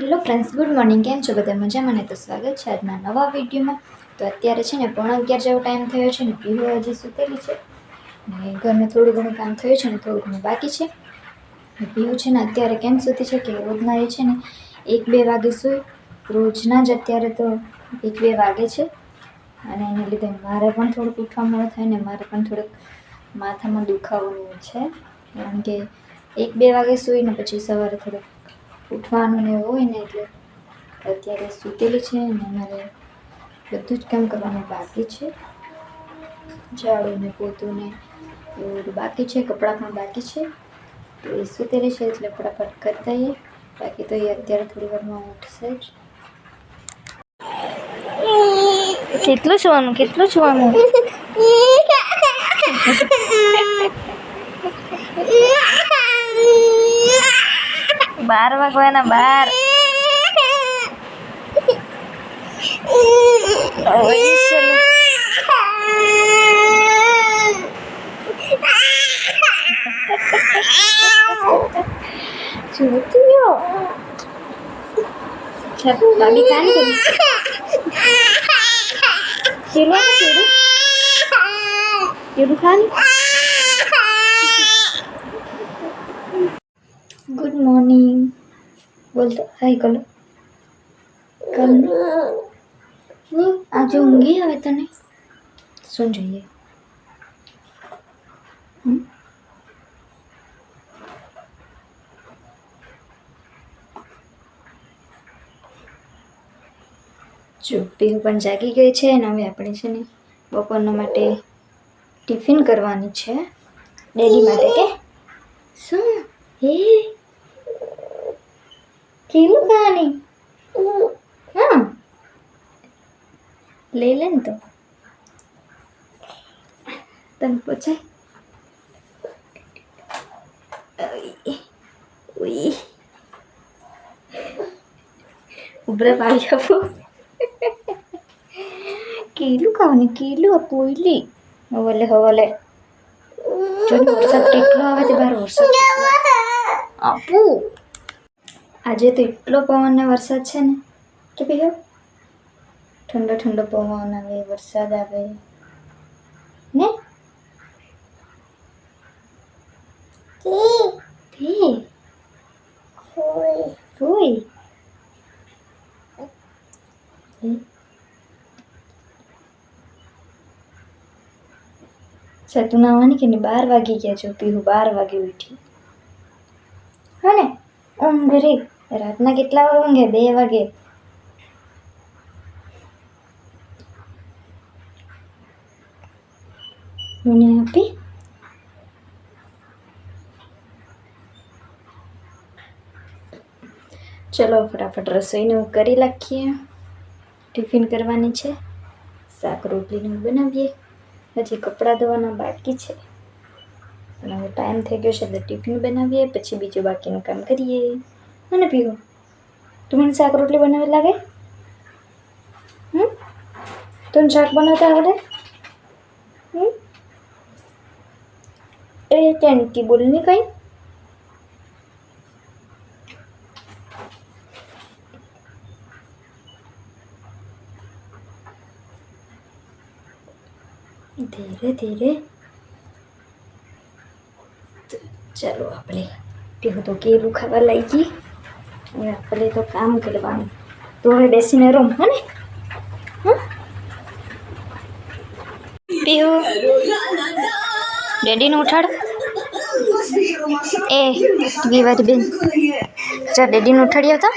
Hello friends, good morning. કેમ છો બધા? મજામાં ને તો સ્વાગત છે આજના નવા વિડીયોમાં. તો અત્યારે છે ને પોણા અગિયાર જેવો ટાઈમ થયો છે ને પીહુ હજી સૂતેલી છે. ને ઘરનું થોડું ઘણું કામ થયું છે ને થોડું ઘણું બાકી છે. પીવું છે ને અત્યારે કેમ સૂતી છે કે રોજના એ છે ને એક બે વાગે સૂઈ. રોજના જ અત્યારે તો એક બે વાગે છે. અને એને લીધે મારે પણ થોડુંક ઉઠવા મળે થાય ને મારે પણ થોડુંક માથામાં દુખાવાનું છે. કારણ કે એક બે વાગે સૂઈને પછી સવારે થોડુંક ઉઠવાનું ને હોય ને એટલે અત્યારે સૂતેલી છે અને મારે બધું જ કામ કરવાનું બાકી છે. ઝાડુ ને પોતું ને એવું બાકી છે કપડાં પણ બાકી છે. તો એ સૂતેલી છે એટલે ફટાફટ કરી દઈએ. બાકી તો એ અત્યારે થોડી વારમાં ઉઠશે જ. કેટલું જોવાનું કેટલું જોવાનું બાર વાગવાના બાર ઓય ચલો. જોતી હો. ચાલ બાબી કાન કરી કેળું આપો, કેળું? કેળું ખાલી ગુડ મોર્નિંગ બોલતો, હાય, કલો. નહીં આજે ઊંઘી આવે તને? શું જોઈએ? જો પીહુ પણ જાગી ગઈ છે અને હવે આપણે છે ને બપોરના માટે ટિફિન કરવાની છે. ડેડી માટે કે? શું? હે? કેવું કહાની હા લઈ લે ને તો તને પૂછાય ઉઈ, ઉઈ ઉભરે પાડી આપું કેલું ખાવાની કેલું આપું ઓઈલી આજે તો એટલો પવન ને વરસાદ છે ને કે ભાઈ ઠંડો ઠંડો પવન આવે વરસાદ આવે. ને? સતુ નાવાની કે બાર વાગી ગયા છો પીહું બાર વાગે ઉઠી. હા ને? ઊંઘ રે રાતના કેટલા વાગે ઊંઘે? બે વાગે. મને આપી? ચલો, ફટાફટ રસોઈને હું કરી નાખીએ ટિફિન કરવાની છે. શાક, રોટલીનું બનાવીએ. હજી કપડાં ધોવાના બાકી છે. અને હવે ટાઈમ થઈ ગયો છે એટલે ટિફિન બનાવીએ, પછી બીજું બાકીનું કામ કરીએ. અને પીવો તું મને શાક રોટલી બનાવી લાગે? હમ? તું શાક બનાવતા આવડે? હમ? એ ટેન્કી બોલની કઈ? ધીરે ધીરે. ચાલો આપણે પીવું તો કેરું ખાવા લઈ આપણે તો કામ કરવાનું. તો હવે બેસીને રૂમ હે ને? પીવું ડેડીને ઉઠાડ. એ વિવાદ બેન ચાલ ડેડીને ઉઠાડી આવતા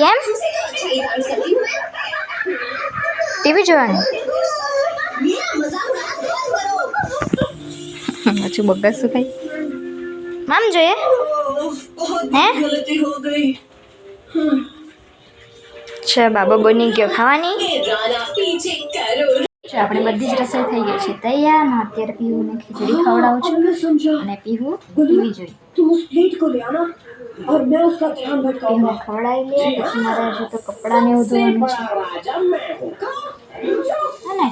કેમ? ટીવી જોવાની? પાછું બગાડશું કઈ મામ જોઈએ? હે ગલતી હો ગઈ છે બાબા બની ગયો ખાવાની આપણે બધી જ રસોઈ થઈ ગઈ છે તૈયાર ને અત્યારે પીહુને ખીચડી ખવડાવું છું અને પીહુ પીવી જોઈએ પીહુ ખવડાવી લે પછી મારે હજુ તો કપડાને એવું ધોવાનું છે. અને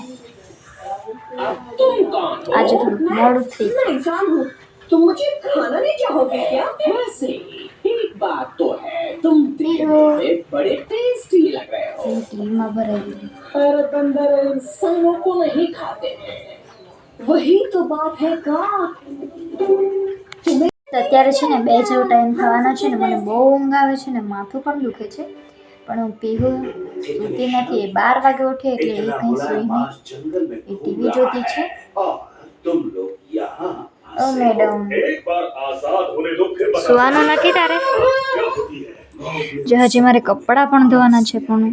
આજે થોડુંક મોડું થઈ तुम मुझे खाना नहीं चाहोगे क्या वैसे एक बात तो है तुम देखने में बड़े टेस्टी लग रहे हो ટીવીમાં ભરાઈ ગયેલી पर बंदर इंसानों को नहीं खाते हैं वही तो बात है का તો અત્યારે છે ને બે જેવો ટાઈમ થવાનો છે ને મને બહુ ઊંઘ આવે છે ને માથું પણ દુખે છે પણ હું પીહુ સૂતી નથી એ બાર વાગે ઉઠે એટલે એ કંઈ સૂઈ નહીં जंगल में એ ટીવી જોતી છે और तुम लोग यहाँ ઓ મેડમ एक बार आजाद होने दो फिर बता સુવાનું નથી તારે क्या होती है જો હજી મારે કપડાં પણ ધોવાના છે પણ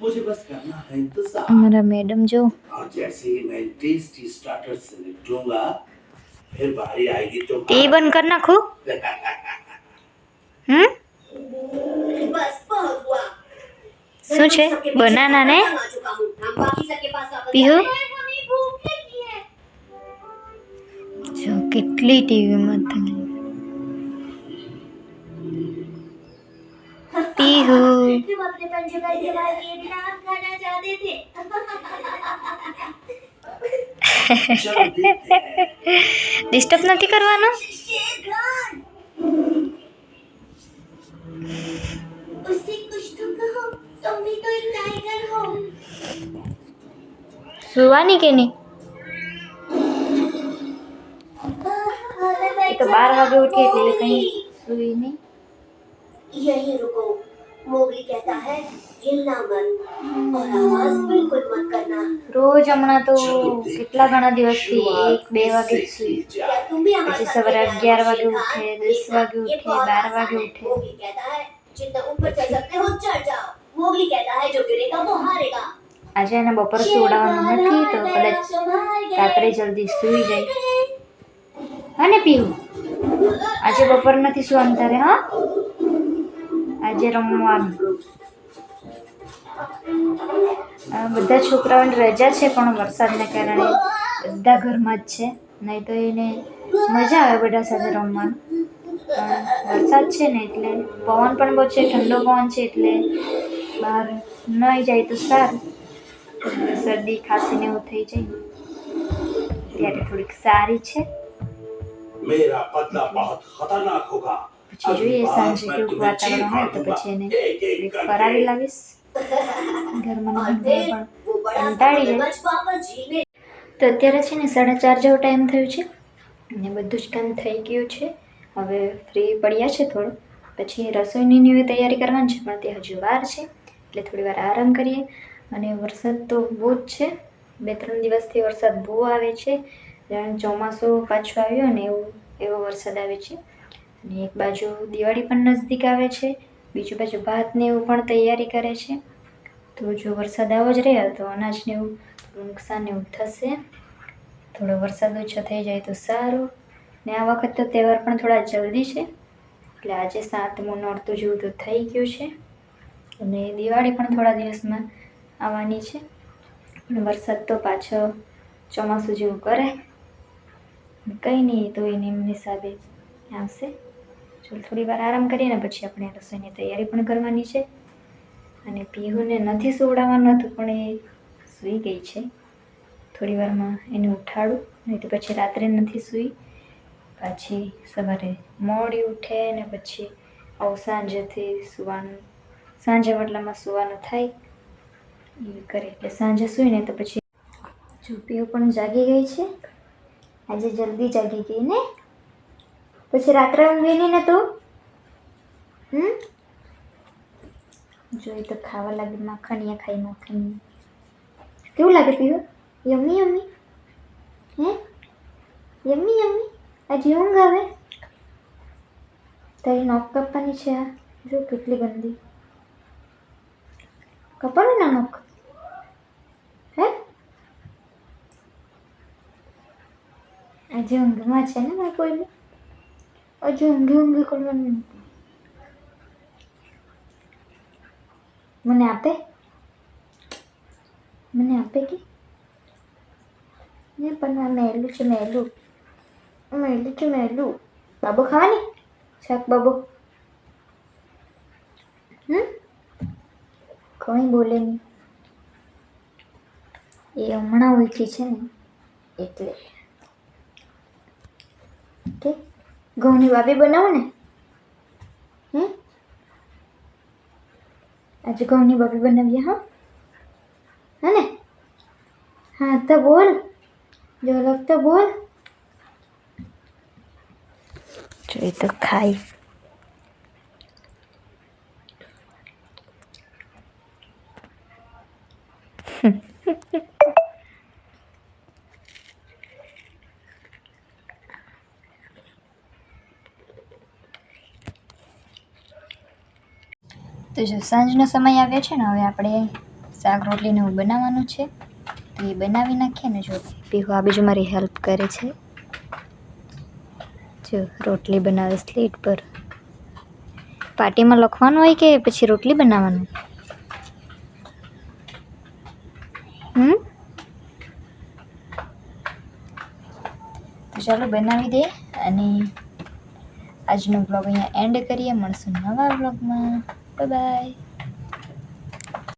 मुझे बस करना है इंतजार અમારા મેડમ જો और जैसे ही मैं टेस्टी स्टार्टर से निपटूंगा फिर बारी आएगी तो ટીવી બંધ કરી નાખું હમ बस बहुत हुआ શું છે બનાના ને आ કેટલી ટીવીમાં પીહુ. ડિસ્ટર્બ નથી કરવાનો? સુવાની કે નહીં? બાર વાગે ઉઠી એટલે એ કંઈ સુઈ નહીં यहीं रुको मोगली कहता है हिलना मत और आवाज बिल्कुल मत करना રોજ હમણાં તો કેટલા ઘણા દિવસથી એક બે વાગે જ સુઈ क्या तुम भी हमारे પછી साथ સવારે खेलना અગિયાર વાગે चाहते ઉઠે हो? દસ વાગે ये ઉઠે बहुत બાર आसान વાગે है। ઉઠે मोगली कहता है जितना ऊपर चढ़ सकते हो चढ़ जाओ मोगली कहता है जो गिरेगा वो हारेगा આજે એને બપોર સુવડાવવાનું નથી તો કદાચ રાત્રે જલ્દી સૂઈ જાય હા ને પીવું આજે બપોર નથી શું અંતરે હા? આજે રમવાનું. બધા છોકરાઓની રજા છે પણ વરસાદને કારણે બધા ઘરમાં જ છે. નહીં તો એને મજા આવે બધા સાથે રમવાનું. વરસાદ છે ને એટલે પવન પણ બહુ છે, ઠંડો પવન છે એટલે બહાર નહીં જાય તો સારું. શરદી ખાંસીને એવું થઈ જાય. ત્યારે થોડીક સારી છે. मेरा बदला बहुत ખતરનાક હોગા પછી જોઈએ સાંજે કેવું વાતાવરણ હોય તો પછી એને કરાવી લાવીશ ઘરમાં પણ કંટાળી જાય તો અત્યારે છે ને સાડા ચાર જેવો ટાઈમ થયો છે અને બધું જ કામ થઈ ગયું છે. હવે ફ્રી પડ્યા છે થોડું. પછી રસોઈની નવી તૈયારી કરવાની છે પણ તે હજુ વાર છે એટલે થોડી વાર આરામ કરીએ. અને વરસાદ તો બહુ જ છે. બે ત્રણ દિવસથી વરસાદ બહુ આવે છે. જાણે ચોમાસું પાછું આવ્યો ને એવું, એવો વરસાદ આવે છે. અને એક બાજુ દિવાળી પણ નજદીક આવે છે, બીજું બાજુ ભાતને એવું પણ તૈયારી કરે છે. તો જો વરસાદ આવો જ રહે તો અનાજને એવું, નુકસાન એવું થશે. થોડો વરસાદ ઓછો થઈ જાય તો સારું. ને આ વખત તો તહેવાર પણ થોડા જલ્દી છે, એટલે આજે સાતમું નોરતું જેવું તો થઈ ગયું છે. અને દિવાળી પણ થોડા દિવસમાં આવવાની છે. પણ વરસાદ તો પાછો ચોમાસું જેવું કરે. કંઈ નહીં તો એને એમ હિસાબે આવશે. ચાલો, થોડી વાર આરામ કરીએ ને પછી આપણે રસોઈની તૈયારી પણ કરવાની છે. અને પીહુને નથી સુવડાવવાનું હતું, પણ એ સૂઈ ગઈ છે. થોડી વારમાં એને ઉઠાડું, નહીં તો પછી રાત્રે નથી સૂઈ. પછી સવારે મોડી ઉઠે ને પછી આવું સાંજેથી સુવાનું, સાંજે વડલામાં સુવાનું થાય. એ કરે. એટલે સાંજે સૂઈને તો પછી જો પીહુ પણ જાગી ગઈ છે. આજે જલ્દી જાગી ગઈ ને? પછી રાત્રે ઊંઘી નહીં ને તું? હમ? જોઈ તો ખાવા લાગી માખણિયા ખાઈ માખણી કેવું લાગે પીવું? Yummy yummy? હે? યમ્મી યમ્મી આજે ઊંઘ આવે? તારી નોક કાપવાની છે આ? જો કેટલી ગંદી. કપાડું ના નોક હે આજે ઊંઘમાં છે ને મારે કોઈને હજુ ઊંઘી ઊંઘી કરવાનું મને આપે મને આપે કે ને પણ આ મહેલું છે મહેલું મહેલું છે મહેલું બાબો ખાવાની શાક બાબો હમ કંઈ બોલે નહીં એ હમણાં ઉઠી છે ને એટલે ઘઉંની વાવી બનાવો ને. હમ આજે ઘઉંની વાવી બનાવીએ, હા? હા ને? હા, તો બોલ. ઝલક તો બોલ. જોઈ તો ખાઈ Hmm. તો જો સાંજનો સમય આવ્યો છે ને, હવે આપણે શાક રોટલીને એવું બનાવવાનું છે. તો એ બનાવી નાખીએ ને, જો પીહુ આ બીજું મારી હેલ્પ કરે છે. જો રોટલી બનાવે સ્લીટ પર. પાર્ટીમાં લખવાનું હોય કે પછી રોટલી બનાવવાનું? હમ? ચાલો બનાવી દે અને આજનો બ્લોગ અહીંયા એન્ડ કરીએ. મળશું નવા બ્લોગમાં 拜拜。